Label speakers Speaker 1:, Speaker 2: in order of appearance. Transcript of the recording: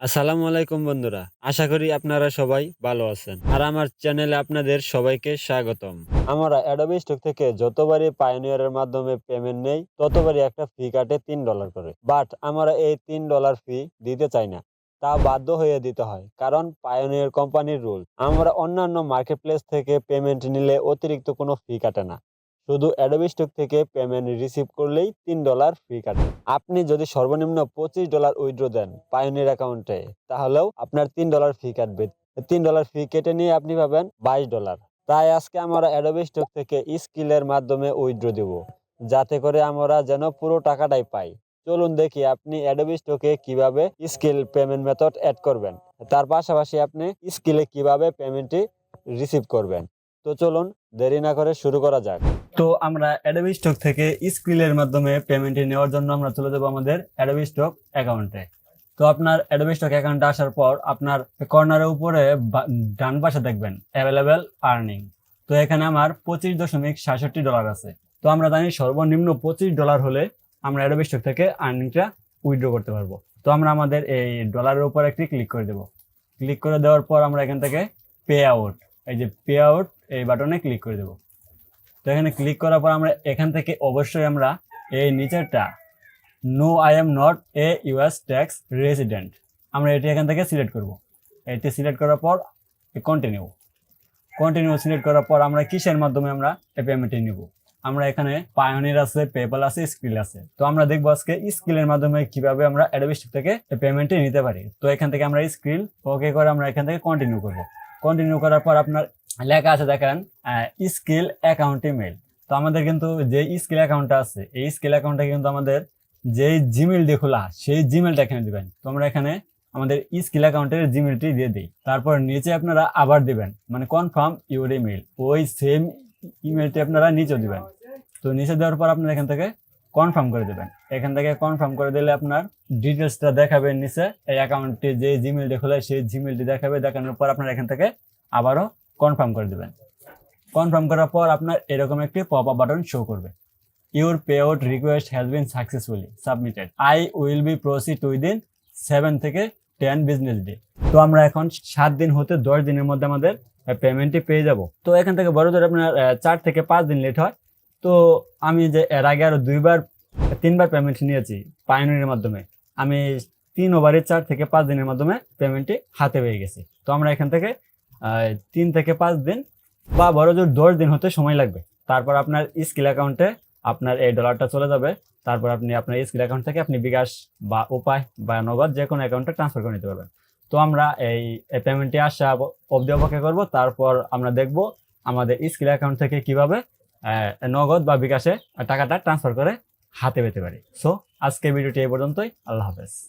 Speaker 1: আসসালামু আলাইকুম বন্ধুরা, আশা করি আপনারা সবাই ভালো আছেন। আর আমার চ্যানেলে আপনাদের সবাইকে স্বাগতম। আমরা অ্যাডোবি স্টক থেকে যতবারই পায়োনিয়ারের মাধ্যমে পেমেন্ট নেই, ততবারই একটা ফি কাটে তিন ডলার করে। বাট আমরা এই তিন ডলার ফি দিতে চাই না, তা বাধ্য হয়ে দিতে হয়, কারণ পায়োনিয়ার কোম্পানির রুল আমরা অন্যান্য মার্কেট প্লেস থেকে পেমেন্ট নিলে অতিরিক্ত কোনো ফি কাটে না। শুধু অ্যাডোবি স্টক থেকে পেমেন্ট রিসিভ করলেই তিন ডলার ফি কাটে আপনি যদি সর্বনিম্ন পঁচিশ ডলার উইথড্র দেন পায়োনির অ্যাকাউন্টে তাহলেও আপনার তিন ডলার ফি কাটবে তিন ডলার ফি কেটে নিয়ে আপনি পাবেন বাইশ ডলার তাই আজকে আমরা অ্যাডোবি স্টক থেকে স্কিলের মাধ্যমে উইথড্র দেব, যাতে করে আমরা যেন পুরো টাকাটাই পাই। চলুন দেখি আপনি অ্যাডোবি স্টকে কীভাবে স্কিল পেমেন্ট মেথড অ্যাড করবেন। তার পাশাপাশি আপনি স্কিলে কীভাবে পেমেন্টটি রিসিভ করবেন। তো চলুন দেরি না করে শুরু করা যাক।
Speaker 2: তো আমরা অ্যাডোবি স্টক থেকে স্কিলের মাধ্যমে পেমেন্টটি নেওয়ার জন্য আমরা চলে যাব আমাদের অ্যাডোবি স্টক অ্যাকাউন্টে তো আপনার অ্যাডোবি স্টক অ্যাকাউন্টে আসার পর আপনার কর্নারের উপরে ডান পাশে দেখবেন অ্যাভেলেবেল আর্নিং তো এখানে আমার পঁচিশ দশমিক সাতষট্টি ডলার আছে। তো আমরা জানি সর্বনিম্ন পঁচিশ ডলার হলে আমরা অ্যাডোবি স্টক থেকে আর্নিংটা উইথড্র করতে পারব। তো আমরা আমাদের এই ডলারের উপর একটি ক্লিক করে দেবো। ক্লিক করে দেওয়ার পর আমরা এখান থেকে পে আউট এই যে পে আউট এই বাটনে ক্লিক করে দেবো। তো এখানে ক্লিক করার পর আমরা এখান থেকে অবশ্যই আমরা এই নিচেরটা no I am not a US tax resident আমরা এটি এখান থেকে সিলেক্ট করব। এটি সিলেক্ট করার পর কন্টিনিউ কন্টিনিউ সিলেক্ট করার পর আমরা কিসের মাধ্যমে আমরা এই পেমেন্টটি নিব? আমরা এখানে পায়োনির আছে পেপাল আছে স্কিল আছে। তো আমরা দেখব আজকে স্কিলের মাধ্যমে কীভাবে আমরা অ্যাডোবিস্টিক থেকে পেমেন্টটি নিতে পারি। তো এখান থেকে আমরা স্কিল ওকে করে আমরা এখান থেকে কন্টিনিউ করব। কন্টিনিউ করার পর আপনার লেখা আছে দেখেন স্কিল অ্যাকাউন্ট ইমেল তো আমাদের কিন্তু যে স্কিল অ্যাকাউন্টটা আছে, এই স্কিল অ্যাকাউন্টটা কিন্তু আমাদের যে জিমেল দিয়ে খোলা, সেই জিমেলটা এখানে দিবেন। তো আমরা এখানে আমাদের স্কিল অ্যাকাউন্টের জিমেলটি দিয়ে দিই। তারপর নিচে আপনারা আবার দিবেন মানে কনফার্ম ইউর ইমেল ওই সেম ইমেলটি আপনারা নিচে দিবেন। তো নিচে দেওয়ার পর আপনারা এখান থেকে কনফার্ম করে দেবেন। এখান থেকে কনফার্ম করে দিলে আপনার ডিটেলসটা দেখাবে নিচে, এই অ্যাকাউন্টটি যে জিমেলটি খোলা, সেই জিমেলটি দেখাবে, দেখানোর পর আপনারা এখান থেকে আবারও কনফার্ম করে দেবেন। কনফার্ম করার পর আপনার এরকম একটি পপ আপ বাটন শো করবে। Your pay out request has been successfully submitted I will be proceed within seven থেকে টেন বিজনেস ডে তো আমরা এখন সাত দিন হতে দশ দিনের মধ্যে আমাদের পেমেন্টটি পেয়ে যাব। তো এখান থেকে বড় ধরে আপনার চার থেকে পাঁচ দিন লেট হয়। তো আমি যে এর আগে আরও দুইবার, তিনবার পেমেন্ট নিয়েছি পাইনির মাধ্যমে, আমি তিন ওভারে চার থেকে পাঁচ দিনের মাধ্যমে পেমেন্টটি হাতে পেয়ে গেছি। তো আমরা এখান থেকে তিন থেকে পাঁচ দিন বা বড় জোর দশ দিন হতে সময় লাগবে। তারপর আপনার স্কিল অ্যাকাউন্টে আপনার এই ডলারটা চলে যাবে। তারপর আপনি আপনার স্কিল অ্যাকাউন্ট থেকে আপনি বিকাশ বা উপায় বা নগদ যে কোনো অ্যাকাউন্টে ট্রান্সফার করে নিতে পারবেন। তো আমরা এই পেমেন্টটি আসা অব- অবধি অপেক্ষা করব। তারপর আমরা দেখব আমাদের স্কিল অ্যাকাউন্ট থেকে কীভাবে নগদ বা বিকাশে টাকাটা ট্রান্সফার করে হাতে পেতে পারি। সো আজকের ভিডিওটি এই পর্যন্তই। আল্লাহ হাফেজ।